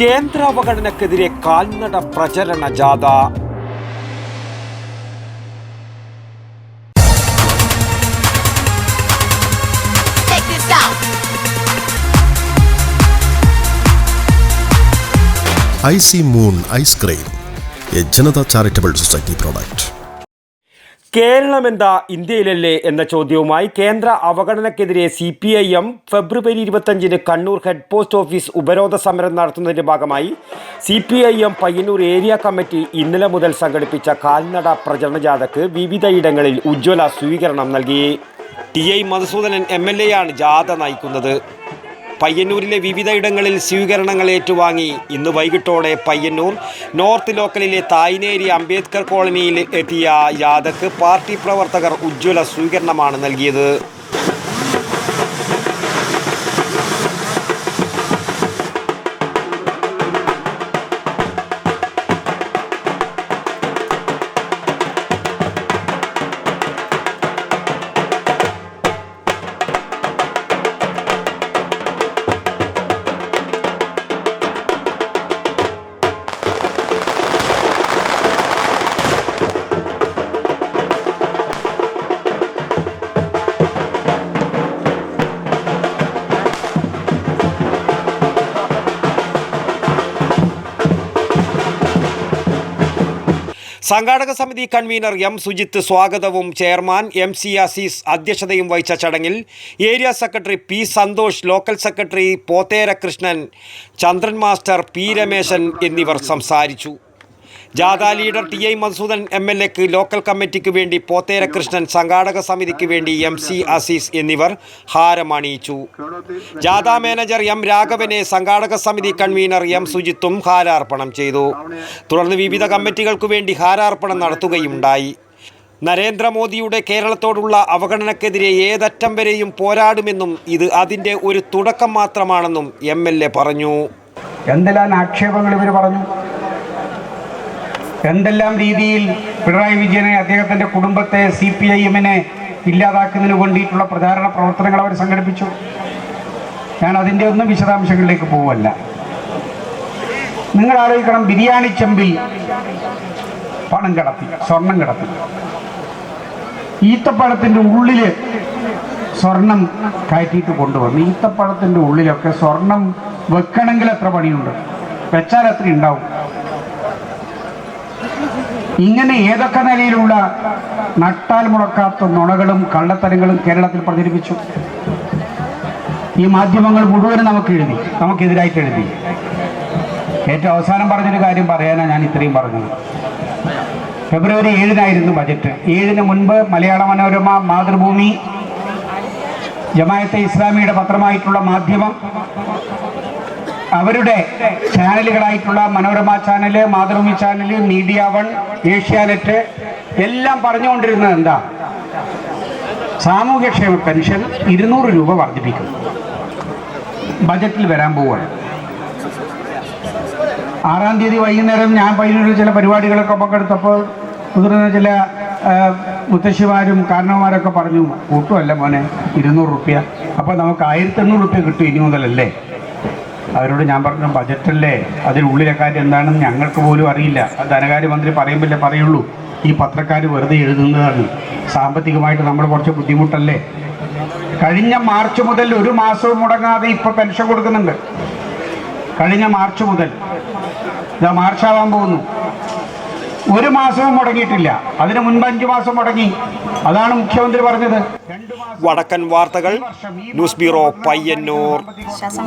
കേന്ദ്ര അവഗണനക്കെതിരെ കാൽനട പ്രചരണ ജാഥ. I C moon ice cream a Janata charitable society product. Keralam എന്താ ഇന്ത്യയിലല്ലേ എന്ന ചോദ്യവുമായി കേന്ദ്ര അവഗണനക്കെതിരെ സി പി ഐ എം ഫെബ്രുവരി ഇരുപത്തഞ്ചിന് കണ്ണൂർ ഹെഡ് പോസ്റ്റ് ഓഫീസ് ഉപരോധ സമരം നടത്തുന്നതിന്റെ ഭാഗമായി C P I M Payyanur area committee ഇന്നലെ മുതൽ സംഘടിപ്പിച്ച കാൽനട പ്രചരണ ജാഥക്ക് വിവിധയിടങ്ങളിൽ ഉജ്ജ്വല സ്വീകരണം നൽകി. T I Madhusoodanan M L A ആണ് ജാഥ നയിക്കുന്നത്. പയ്യന്നൂരിലെ വിവിധയിടങ്ങളിൽ സ്വീകരണങ്ങൾ ഏറ്റുവാങ്ങി. ഇന്ന് വൈകിട്ടോടെ പയ്യന്നൂർ നോർത്ത് ലോക്കലിലെ തായ്നേരി അംബേദ്കർ കോളനിയിൽ എത്തിയ യാദക്ക് പാർട്ടി പ്രവർത്തകർ ഉജ്ജ്വല സ്വീകരണമാണ് നൽകിയത്. സംഘാടക സമിതി കൺവീനർ എം സുജിത്ത് സ്വാഗതവും ചെയർമാൻ എം സി അസീസ് അധ്യക്ഷതയും വഹിച്ച ചടങ്ങിൽ area secretary P Santhosh local secretary Pothera Krishnan Chandran master P Rameshan എന്നിവർ സംസാരിച്ചു. ജാഥ leader T I Madhusoodan M L എക്ക് ലോക്കൽ കമ്മിറ്റിക്ക് വേണ്ടി പോത്തേര കൃഷ്ണൻ സംഘാടക സമിതിക്ക് വേണ്ടി എം സി അസീസ് എന്നിവർ ഹാരമണിയിച്ചു ജാഥ മാനേജർ എം രാഘവനെ സംഘാടക സമിതി കൺവീനർ എം സുജിത്തും ഹാരാർപ്പണം ചെയ്തു. തുടർന്ന് വിവിധ കമ്മിറ്റികൾക്കു വേണ്ടി ഹാരാർപ്പണം നടത്തുകയുണ്ടായി നരേന്ദ്രമോദിയുടെ കേരളത്തോടുള്ള അവഗണനക്കെതിരെ ഏതറ്റം വരെയും പോരാടുമെന്നും ഇത് അതിന്റെ ഒരു തുടക്കം മാത്രമാണെന്നും എം പറഞ്ഞു. എന്തെല്ലാം ആക്ഷേപങ്ങൾ ഇവർ പറഞ്ഞു? എന്തെല്ലാം രീതിയിൽ പിണറായി വിജയനെ അദ്ദേഹത്തിന്റെ കുടുംബത്തെ സി പി ഐ എമ്മിനെ ഇല്ലാതാക്കുന്നതിന് വേണ്ടിയിട്ടുള്ള പ്രചാരണ പ്രവർത്തനങ്ങൾ അവർ സംഘടിപ്പിച്ചു. ഞാൻ അതിന്റെ ഒന്നും വിശദാംശങ്ങളിലേക്ക് പോവല്ല. നിങ്ങൾ ആലോചിക്കണം ബിരിയാണി ചെമ്പിൽ പണം കടത്തി സ്വർണം കടത്തി. ഈത്തപ്പഴത്തിന്റെ ഉള്ളിൽ സ്വർണം കയറ്റിയിട്ട് കൊണ്ടുവന്നു. ഈത്തപ്പഴത്തിന്റെ ഉള്ളിലൊക്കെ സ്വർണം വെക്കണമെങ്കിൽ എത്ര പണിയുണ്ട്? വെച്ചാൽ എത്ര ഉണ്ടാവും ഇങ്ങനെ ഏതൊക്കെ നിലയിലുള്ള നട്ടാൽ മുളക്കാത്ത നുണകളും കള്ളത്തരങ്ങളും കേരളത്തിൽ പ്രചരിപ്പിച്ചു. ഈ മാധ്യമങ്ങൾ മുഴുവനും നമുക്ക് എഴുതി നമുക്കെതിരായിട്ട് എഴുതി. ഏറ്റവും അവസാനം പറഞ്ഞൊരു കാര്യം പറയാനാണ് ഞാൻ ഇത്രയും പറഞ്ഞത്. ഫെബ്രുവരി ഏഴിനായിരുന്നു ബജറ്റ്. ഏഴിന് മുൻപ് മലയാള മനോരമ മാതൃഭൂമി ജമായത്തെ ഇസ്ലാമിയുടെ പത്രമായിട്ടുള്ള മാധ്യമം അവരുടെ ചാനലുകളായിട്ടുള്ള Manorama channel Mathrubhumi channel media one Asianet എല്ലാം പറഞ്ഞുകൊണ്ടിരുന്നത് എന്താ? സാമൂഹ്യക്ഷേമ പെൻഷൻ ഇരുന്നൂറ് രൂപ വർദ്ധിപ്പിക്കും. ബജറ്റിൽ വരാൻ പോവുകയാണ്. ആറാം തീയതി വൈകുന്നേരം ഞാൻ പയ്യന്നൂരിൽ ചില പരിപാടികളൊക്കെ പങ്കെടുത്തപ്പോൾ മുതിർന്ന ചില മുത്തശ്ശിമാരും കാരണവന്മാരൊക്കെ പറഞ്ഞു കൂട്ടുമല്ല മോനെ ഇരുന്നൂറ് റുപ്യ. അപ്പോൾ നമുക്ക് ആയിരത്തി എണ്ണൂറ് റുപ്യ കിട്ടും ഇനി മുതലല്ലേ? അവരോട് ഞാൻ പറഞ്ഞു ബജറ്റല്ലേ? അതിനുള്ളിലെ കാര്യം എന്താണെന്ന് ഞങ്ങൾക്ക് പോലും അറിയില്ല. അത് ധനകാര്യമന്ത്രി പറയുമ്പോഴേ പറയുള്ളൂ. ഈ പത്രക്കാർ വെറുതെ എഴുതുന്നതാണ്. സാമ്പത്തികമായിട്ട് നമ്മൾ കുറച്ച് ബുദ്ധിമുട്ടല്ലേ? കഴിഞ്ഞ മാർച്ച് മുതൽ ഒരു മാസവും മുടങ്ങാതെ ഇപ്പോൾ പെൻഷൻ കൊടുക്കുന്നുണ്ട്. കഴിഞ്ഞ മാർച്ച് മുതൽ. ഇതാ മാർച്ചാവാൻ പോകുന്നു. ഒരു മാസവും മുടങ്ങിയിട്ടില്ല. അതിന് മുൻപ് അഞ്ചു മാസം മുടങ്ങി. അതാണ് മുഖ്യമന്ത്രി പറഞ്ഞത്. വടക്കൻ വാർത്തകൾ ന്യൂസ് ബ്യൂറോ പയ്യന്നൂർ. ശ്വാസം